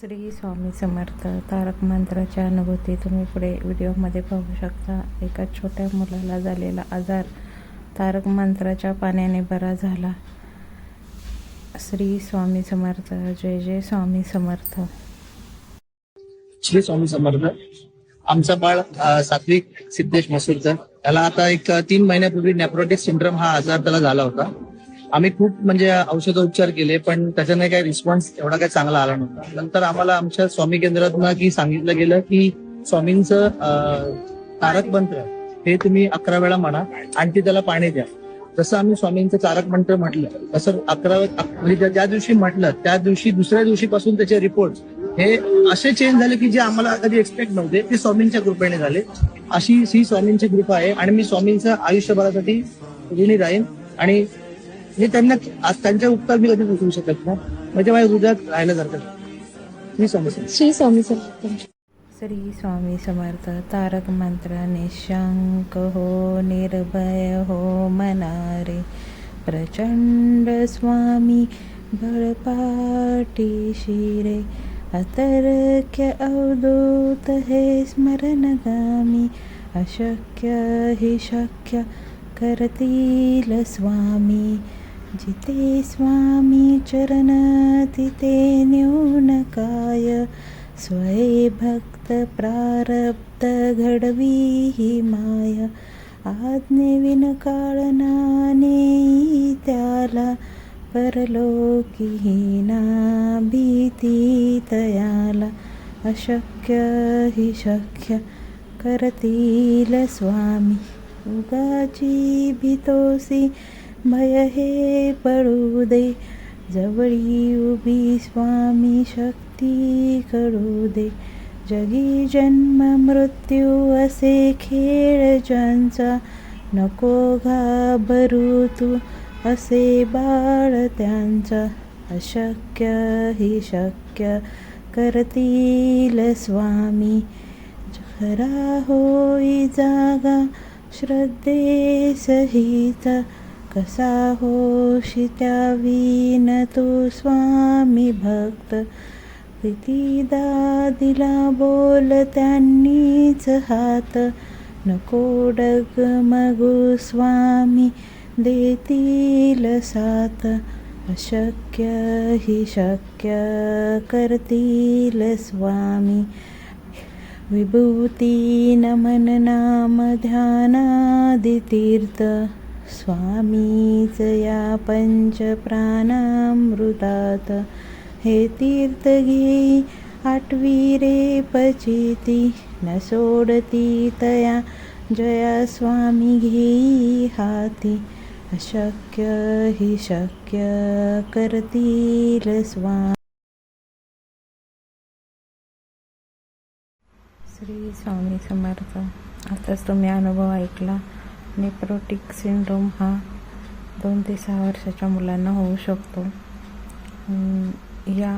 श्री स्वामी समर्थ तारक मंत्राच्या अनुभूती तुम्ही पुढे व्हिडिओमध्ये पाहू शकता. एका छोट्या मुलाला झालेला आजार तारक मंत्राच्या पाण्याने बरा झाला. श्री स्वामी समर्थ जय जय स्वामी समर्थ. श्री स्वामी समर्थ आमचा बाळ सात्विक सिद्धेश मसूरकर त्याला आता एक तीन महिन्यापूर्वी नेप्रोटिक सिंड्रम हा आजार त्याला झाला होता. आम्ही खूप म्हणजे औषधोपचार केले पण त्याच्याने काही रिस्पॉन्स एवढा काही चांगला आला नव्हता. नंतर आम्हाला आमच्या स्वामी केंद्रातून की सांगितलं गेलं की स्वामींचं तारक मंत्र हे तुम्ही अकरा वेळा म्हणा आणि त्याला पाणी द्या. जसं आम्ही स्वामींचं तारक मंत्र म्हटलं तसं अकरा म्हणजे ज्या- ज्या दिवशी म्हटलं त्या दिवशी दुसऱ्या दिवशीपासून त्याचे रिपोर्ट हे असे चेंज झाले की जे आम्हाला कधी एक्सपेक्ट नव्हते ते स्वामींच्या कृपेने झाले. अशी ही स्वामींची कृपा आहे. आणि मी स्वामींचं आयुष्यभरासाठी ऋणी राहीन. आणि हे त्यांना आज त्यांचे उपकार मी कधी विसरू शकत नाही म्हणजे माझ्या हृदयात राहिल्यासारखं मी समजतो श्री स्वामी समर्थ. श्री स्वामी समर्थ. तारक मंत्र निशंक हो निर्भय हो मनारे. प्रचंड स्वामी बळपाटी शिरे. अतर्क्य अवधूत हे स्मरणगामी. अशक्य हि शक्य करतील स्वामी. जिथे स्वामी चरण तिथे न्यून काय स्वय भक्त प्रारब्ध घडवी ही माय. आज्ञेविन काळनाने त्याला परलोकी ना भीती तयाला. अशक्य हि शक्य करतील स्वामी. उगाची भीतोसी भय हे पडू दे जवळी उभी स्वामी शक्ती करू दे। जगी जन्म मृत्यू असे खेळ ज्यांचा नको घाबरू तू असे बाळ त्यांचा। अशक्य हे शक्य करतील स्वामी। खरा होई जागा श्रद्धे सहित कसा होशी त्यावीन तू स्वामी भक्त? प्रीतीदा दिला बोल त्यांनीच हात. नको डग मगू स्वामी देतील साथ. अशक्य हि शक्य करतील स्वामी. विभूती नमन नाम ध्यानादितीर्थ. स्वामीच या पंच प्राणामृतात हे तीर्थ घेई आठवी रे पचिती. न सोडती तया जया स्वामी घेई हाती. अशक्य हि शक्य करतील स्वामी. श्री स्वामी समर्थ. आताच तुम्ही अनुभव ऐकला. नेप्रोटिक सिंड्रोम हा दोन ते सहा वर्षाच्या मुलांना होऊ शकतो. या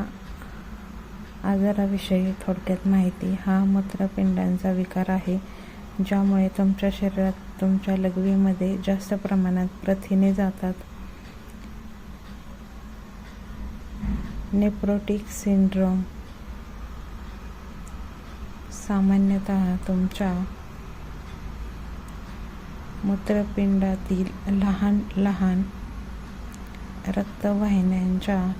आजाराविषयी थोडक्यात माहिती. हा मूत्रपिंडांचा विकार आहे ज्यामुळे तुमच्या शरीरात तुमच्या लघवीमध्ये जास्त प्रमाणात प्रथिने जातात. नेप्रोटिक सिंड्रोम सामान्यतः तुमच्या मूत्रपिंडातील लहान लहान रक्तवाहिन्यांच्या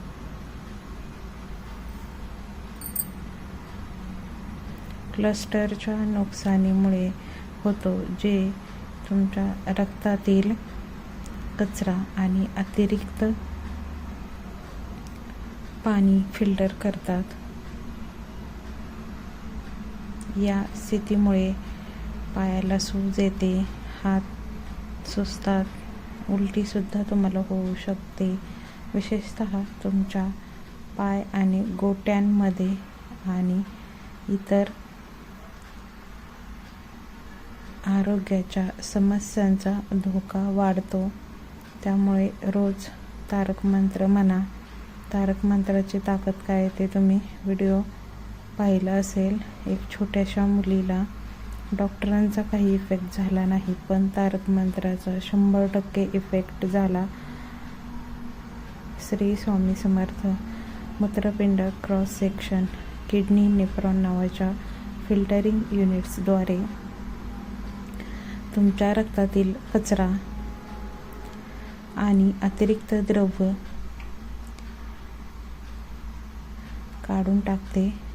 क्लस्टरच्या नुकसानीमुळे होतो जे तुमच्या रक्तातील कचरा आणि अतिरिक्त पाणी फिल्टर करतात. या स्थितीमुळे पायाला सूज येते. हात सुचतात उलटीसुद्धा तुम्हाला होऊ शकते. विशेषतः तुमच्या पाय आणि गोट्यांमध्ये आणि इतर आरोग्याच्या समस्यांचा धोका वाढतो. त्यामुळे रोज तारक मंत्र म्हणा. तारक मंत्राची ताकद काय ते तुम्ही व्हिडिओ पाहिला असेल. एक छोट्याशा मुलीला डॉक्टरांचा काही इफेक्ट झाला नाही पण तारक मंत्राचा शंभर टक्के इफेक्ट झाला. श्री स्वामी समर्थ मूत्रपिंड क्रॉस सेक्शन किडनी नेप्रॉन नावाच्या फिल्टरिंग युनिट्सद्वारे तुमच्या रक्तातील कचरा आणि अतिरिक्त द्रव्य काढून टाकते.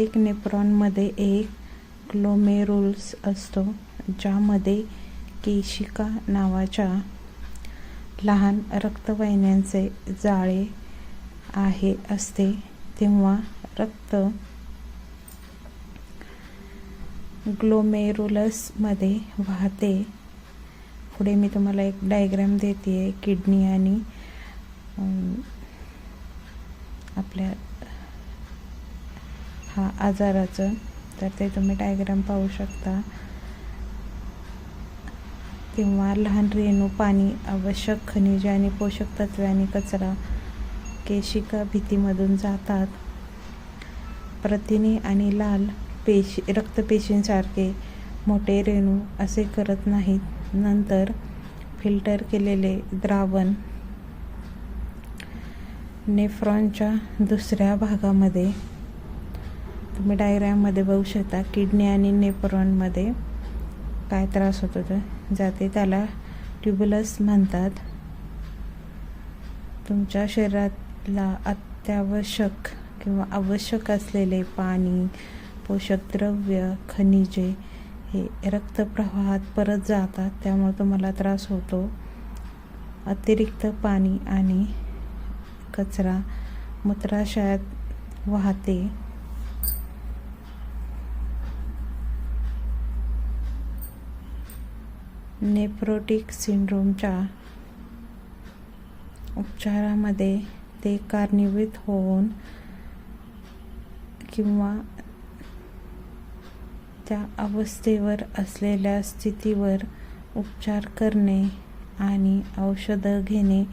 प्रत्येक नेप्रॉनमध्ये एक ग्लोमेरुल्स असतो ज्यामध्ये केशिका नावाच्या लहान रक्तवाहिन्यांचे जाळे आहे असते. तेव्हा रक्त ग्लोमेरुलसमध्ये वाहते. पुढे मी तुम्हाला एक डायग्राम देते आहे किडनी आणि आपल्या हा आजाराचं तर ते तुम्ही डायग्राम पाहू शकता. किंवा लहान रेणू पाणी आवश्यक खनिजे आणि पोषक तत्वे आणि कचरा केशिका भीतीमधून जातात. प्रथिने आणि लाल पेशी रक्तपेशींसारखे मोठे रेणू असे करत नाहीत. नंतर फिल्टर केलेले द्रावण नेफ्रॉनच्या दुसऱ्या भागामध्ये तुम्ही डायग्राममध्ये बघू शकता किडनी आणि नेपरॉनमध्ये काय त्रास होतो तर. जाते त्याला ट्युबुलस म्हणतात. तुमच्या शरीरातला अत्यावश्यक किंवा आवश्यक असलेले पाणी पोषक द्रव्य खनिजे हे रक्तप्रवाहात परत जातात. त्यामुळे तुम्हाला त्रास होतो. अतिरिक्त पाणी आणि कचरा मूत्राशयात वाहते. नेफ्रोटिक सिंड्रोमच्या उपचारामध्ये ते कारणीभूत होऊन किंवा त्या अवस्थेवर असलेल्या स्थितीवर उपचार करणे आणि औषधं घेणे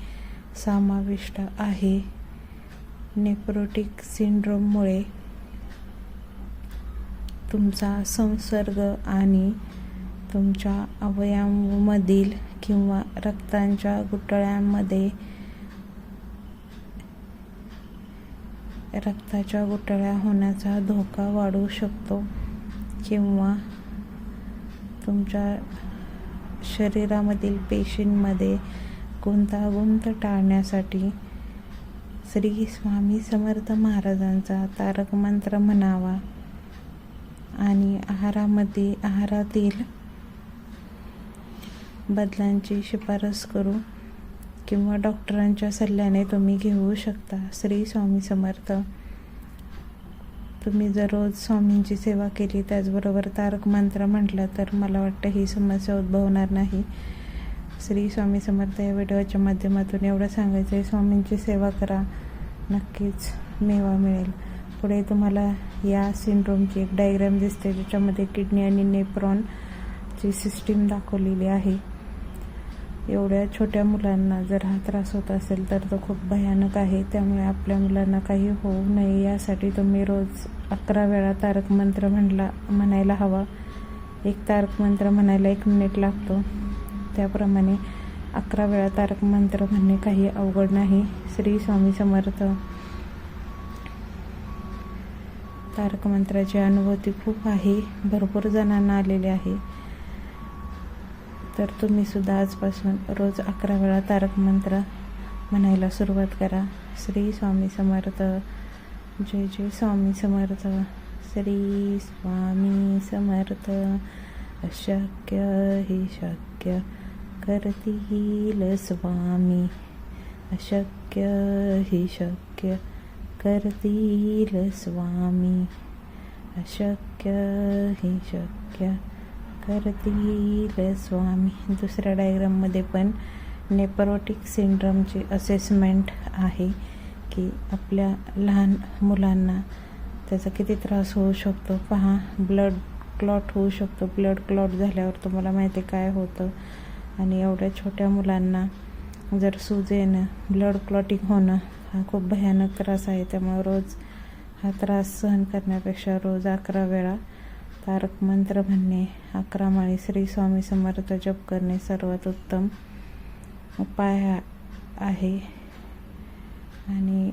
समाविष्ट आहे. नेप्रोटिक सिंड्रोममुळे तुमचा संसर्ग आणि तुमच्या अवयवांमधील किंवा रक्तांच्या गुठळ्यांमध्ये रक्ताच्या गुठळ्या होण्याचा धोका वाढू शकतो किंवा तुमच्या शरीरामधील पेशींमध्ये गुंतागुंत टाळण्यासाठी श्री स्वामी समर्थ महाराजांचा तारक मंत्र म्हणावा आणि आहारामध्ये आहारातील बदलांची शिफारस करू किंवा डॉक्टरांच्या सल्ल्याने तुम्ही घेऊ शकता. श्री स्वामी समर्थ. तुम्ही जर रोज स्वामींची सेवा केली त्याचबरोबर तारक मंत्र म्हटलं तर मला वाटतं ही समस्या उद्भवणार नाही. श्री स्वामी समर्थ या व्हिडिओच्या माध्यमातून एवढं सांगायचं आहे स्वामींची सेवा करा. नक्कीच मेवा मिळेल. पुढे तुम्हाला या सिंड्रोमची एक डायग्राम दिसते ज्याच्यामध्ये किडनी आणि नेप्रॉनची सिस्टीम दाखवलेली आहे. एवढ्या छोट्या मुलांना जर हा त्रास होत असेल तर तो खूप भयानक आहे. त्यामुळे आपल्या मुलांना काही होऊ नये यासाठी तुम्ही रोज अकरा वेळा तारक मंत्र म्हणला म्हणायला हवा. एक तारक मंत्र म्हणायला एक मिनिट लागतो. त्याप्रमाणे अकरा वेळा तारक मंत्र म्हणणे काही अवघड नाही. श्री स्वामी समर्थ. तारक मंत्राची अनुभूती खूप आहे. भरपूर जणांना आलेली आहे. तर तुम्ही सुद्धा आजपासून रोज अकरा वेळा तारक मंत्र म्हणायला सुरुवात करा. श्री स्वामी समर्थ. जय जय स्वामी समर्थ. श्री स्वामी समर्थ. अशक्य हे शक्य. करतील स्वामी. अशक्य हे शक्य. करतील स्वामी. अशक्य हे शक्य. करतील स्वामी. दुसऱ्या डायग्राममध्ये पण नेपरोटिक सिंड्रमची असेसमेंट आहे की आपल्या लहान मुलांना त्याचा किती त्रास होऊ शकतो. पहा ब्लड क्लॉट होऊ शकतो. ब्लड क्लॉट झाल्यावर तुम्हाला माहिती आहे काय होतं. आणि एवढ्या छोट्या मुलांना जर सूज येणं ब्लड क्लॉटिंग होणं हा खूप भयानक त्रास आहे. त्यामुळे रोज हा त्रास सहन करण्यापेक्षा रोज अकरा वेळा तारक मंत्र म्हणणे अकरा माळी श्री स्वामी समर्थ जप करणे सर्वात उत्तम उपाय आहे. आणि